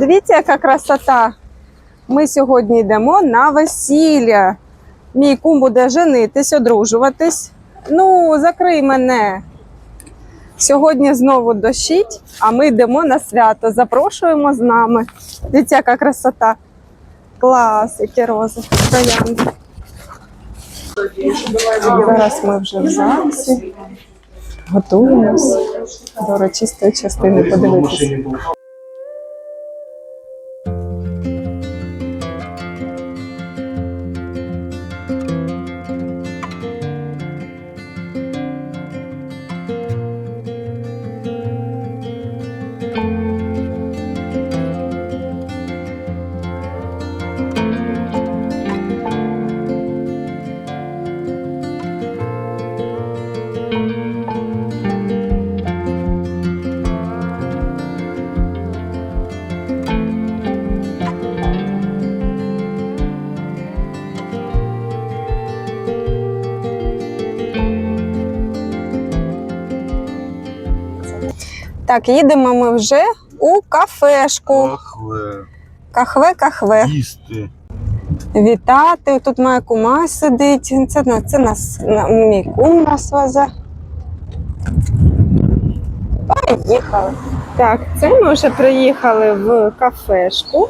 Дивіться, яка красота. Ми сьогодні йдемо на весілля. Мій кум буде женитись, одружуватись. Ну, закрий мене. Сьогодні знову дощить, а ми йдемо на свято. Запрошуємо з нами. Дивіться, яка красота. Клас, які рози, троянди. Зараз ми вже в ЗАГСі. Готуємось до урочистої частини подивитися. Так, їдемо ми вже у кафешку. Пахле, Кахве, кахве. їсти. Вітати. Тут моя кума сидить. Це, на- це нас на- мій кум нас везе. Поїхали. Так, це ми вже приїхали в кафешку.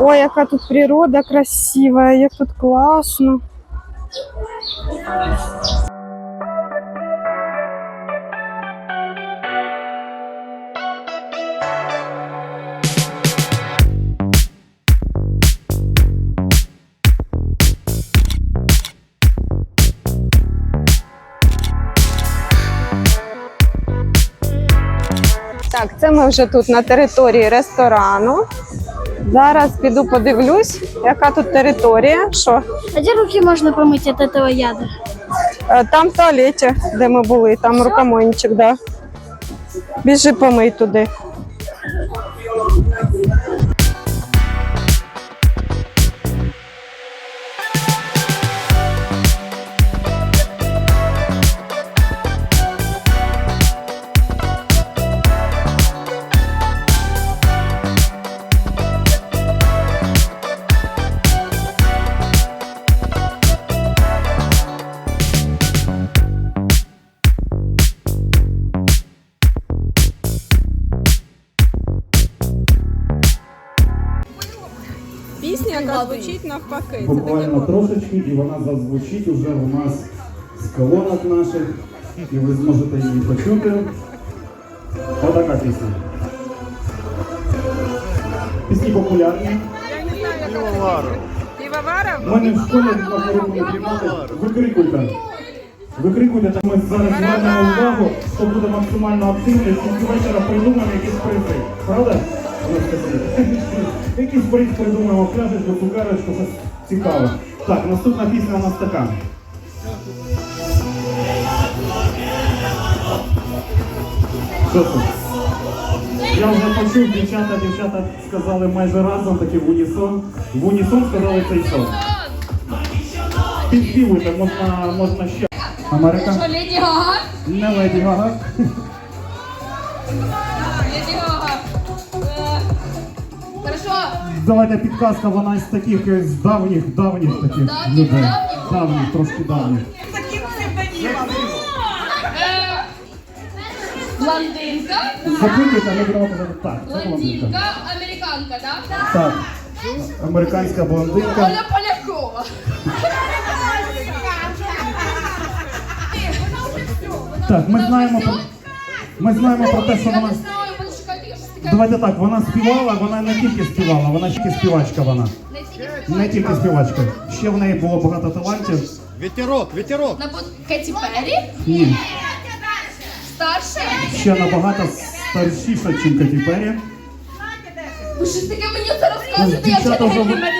Ой, яка тут природа красива, як тут класно. Так, це ми вже тут на території ресторану. Зараз піду подивлюсь, яка тут територія. Що? А де руки можна помити від цього яда? Е, Там в туалеті, де ми були, там рукомойничок, да. Біжи помий туди. Пісня, яка звучить навпаки. Буквально трошечки, і вона зазвучить уже у нас з колонок наших, і ви зможете її почути. Отака пісня. Пісні популярні. Півоваров? У мене в школі. Викрикуйте. Викрикуйте, там ми зараз звернемо увагу, що буде максимально активно, і вечора придумаємо якісь призи. Правда? Анастасія? Якийсь приз придумаємо, пляшечку, цукерочку, щось цікаве. Так, наступна пісня у нас така. Що це? Я вже почув, дівчата, дівчата сказали майже разом, таки в унісон. В унісон сказали цей сон. Підспівуйте, можна, можна ще. Америка? Що, Леді Гага? Не Леді Гага. Давайте підказка, вона з таких е, з давніх, давніх таких людей. давніх? Трошки давніх. Е, Блондинка. Запитуйте, ми будемо казати так. Це блондинка. Американка, да? Так. Американська блондинка. Оля Полякова. Так, ми знаємо про ми знаємо про те, що вона. Давайте так, вона співала, вона не тільки співала, вона ще співачка вона. Не тільки співачка. Ще в неї було багато талантів. Ветерок, ветерок. На Кеті Перрі. Ні. Старша. Ще набагато старшіша, ніж Каті Перрі. Ви щось таке мені це розказуєте, я вже Дівчата не мене.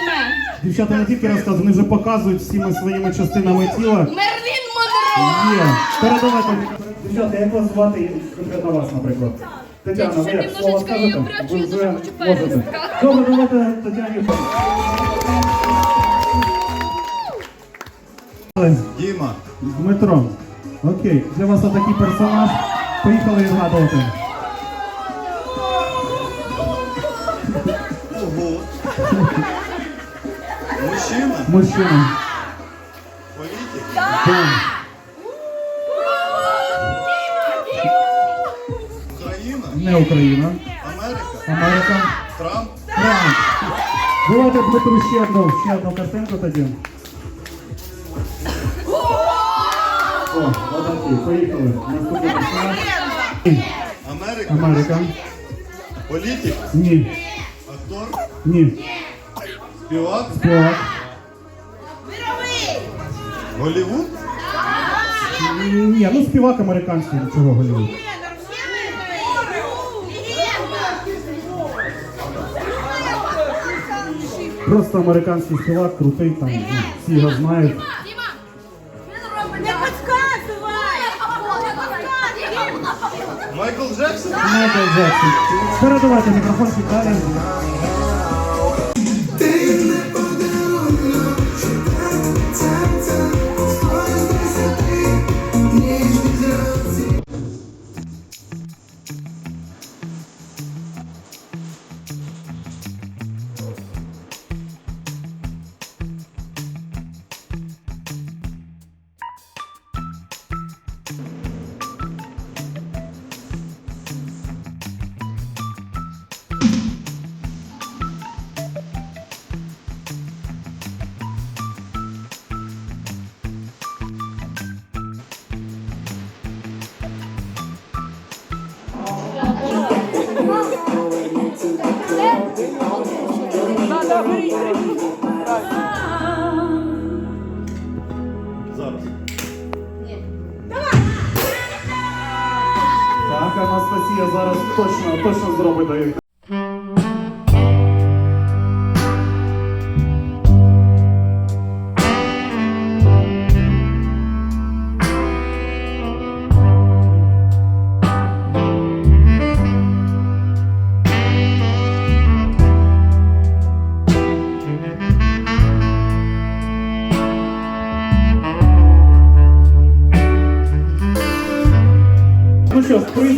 Дівчата не тільки розказують, вони вже показують всіми своїми частинами тіла. Мерлін Монро. Є. Передавайте. Дівчата, як вас звати конкретно вас, наприклад? Тетяна, ви слово немножечко її скажете? Ви вже можете. Добре, давайте Тетяні. Дима. Дмитро. Окей, для вас отакий персонаж. Поїхали відгадувати. Ого. Мужчина. Мужчина. Політик. Так. Україна. Америка. Америка. Трамп. Трамп. Давайте Дмитру ще одну, ще одну картинку тоді. О, молодці, поїхали. Наступний персонаж. Америка. Америка. Політик. Ні. Актор. Ні. Співак. Співак. Голівуд. Ні, ну співак американський, чого Голлівуд. Просто американський співак, крутий там, ну, всі його знають. Майкл Джексон. Майкл Джексон. Передавайте мікрофон далі. Анастасія зараз точно, точно зробить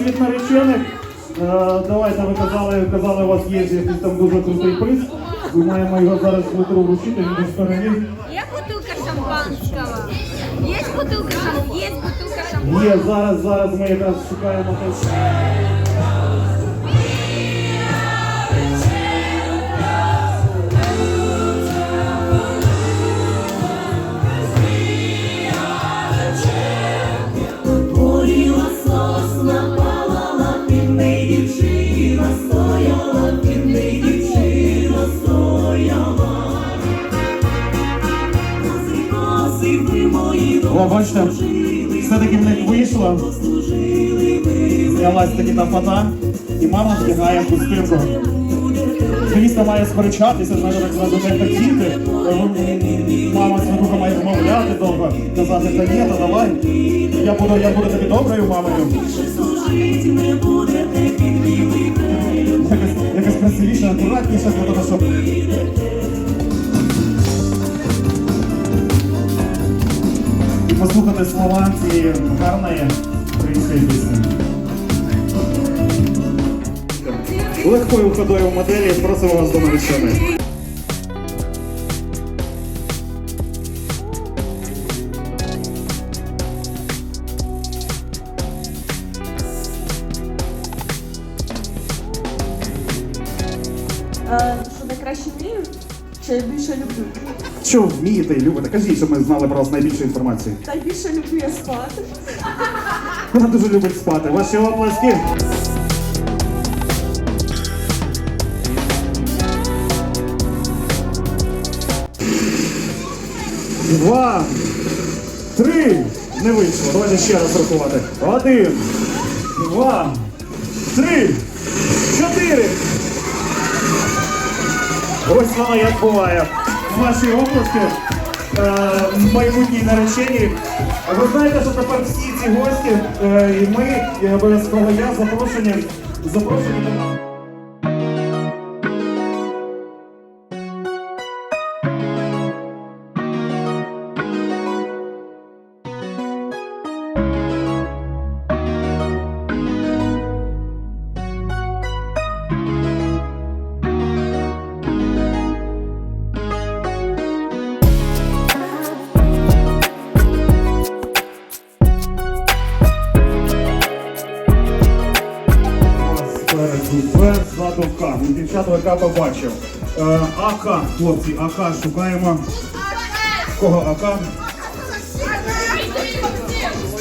від наречених. Е, давайте ви казали, казали, у вас є якийсь там дуже крутий приз. Ми маємо його зараз Дмитру вручити, він десь переміг. Есть бутылка шампанского? Есть бутылка шампанского? Есть бутылка шампанского? Є, зараз, зараз ми якраз шукаємо О, бачите, все-таки в них вийшло. Знялась таки та фата, і мама вдягає хустинку. Звісно, має сперечатися, знаєте, так зразу не хотіти. Мама свекруха має вмовляти довго, казати, та ні, та давай. Я буду, я буду тобі доброю мамою. Якось, красивіше, акуратніше, для того, щоб послухати слова цієї гарної української пісні. Легкою ходою моделі просимо вас до нареченої. Що вмієте і любите? Кажіть, щоб ми знали про вас найбільше інформації. Найбільше люблю я спати. Вона дуже любить спати. Ваші оплески. Два, три. Не вийшло. Давайте ще раз рахувати. Один, два, три, чотири. Ось воно як буває. Ваші області, е, майбутній нареченій. Ви знаєте, що тепер всі ці гості, і ми, і обов'язково я запрошені, запрошені Ну, побачив. Е, АК, хлопці, АК шукаємо. Кого АК?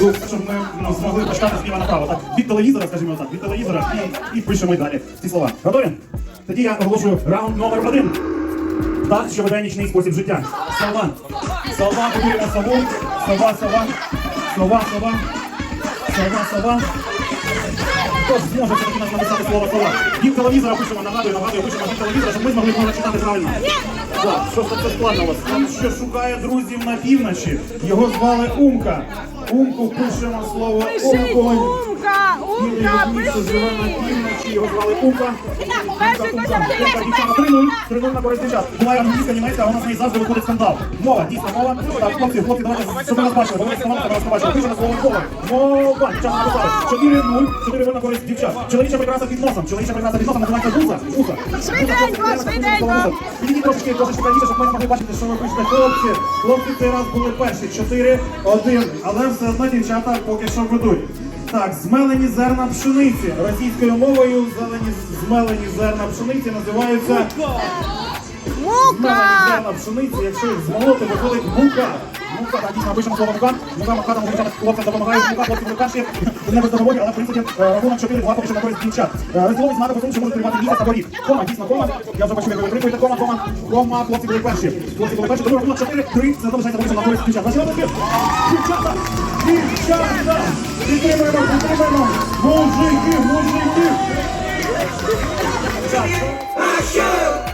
Ну, щоб ми ну, змогли почитати зліва направо. Так, від телевізора, скажімо так, від телевізора і, і пишемо й далі ці слова. Готові? Тоді я оголошую раунд номер один. Так, що веде нічний спосіб життя. Сова. Сова, подивимо сову. Сова, сова. Сова, сова. Сова, сова. Хто зможе все-таки нам написати слово слова. Дім телевізора пишемо, нагадую, нагадую, пишемо дім телевізора, щоб ми змогли його читати правильно. Так, що це складно у вас? Там що шукає друзів на півночі. Його звали Умка. Умку пишемо слово Умко. Умка, пиши. його звали Умка. Буває англійська, німецька, а у нас неї завжди виходить скандал. Мова, дійсно, мова. Так, хлопці, хлопці, давайте, щоб ви нас бачили, давайте становка, вас побачили. Пишемо слово мова. Мова, дівчата написали. 4-0, 4 на користь дівчат. Чоловіча прикраса під носом, чоловіча прикраса під носом називається вуса. Вуса. Швиденько, швиденько. Підійдіть трошечки, трошечки правіше, щоб ми бачити, що ви пишете. Хлопці, хлопці цей раз були перші. 4-1. Але все одно дівчата поки що ведуть. Так, змелені зерна пшениці. Російською мовою зелені змелені зерна пшениці називаються змелені Мука! зерна пшениці. Якщо їх змолоти, виходить мука. Муката, дійсно, вийшов слово Мукан. Мука Муката мовчана хлопцям допомагає. Мука хлопці мукаші. Не бездомоволі, але в принципі рахунок 4-2 поки що на користь дівчат. Розділовий знати по тому, що може тривати місяць та борів. Кома, дійсно, кома. Я вже бачу, як ви прикуєте. Кома, кома, кома, хлопці були перші. Хлопці були перші, тому рахунок 4-3. Це залишається поки що на користь дівчат. Ваші дівчата, дівчата, підтримуємо, підтримуємо. Мужики, мужики. Дівчата.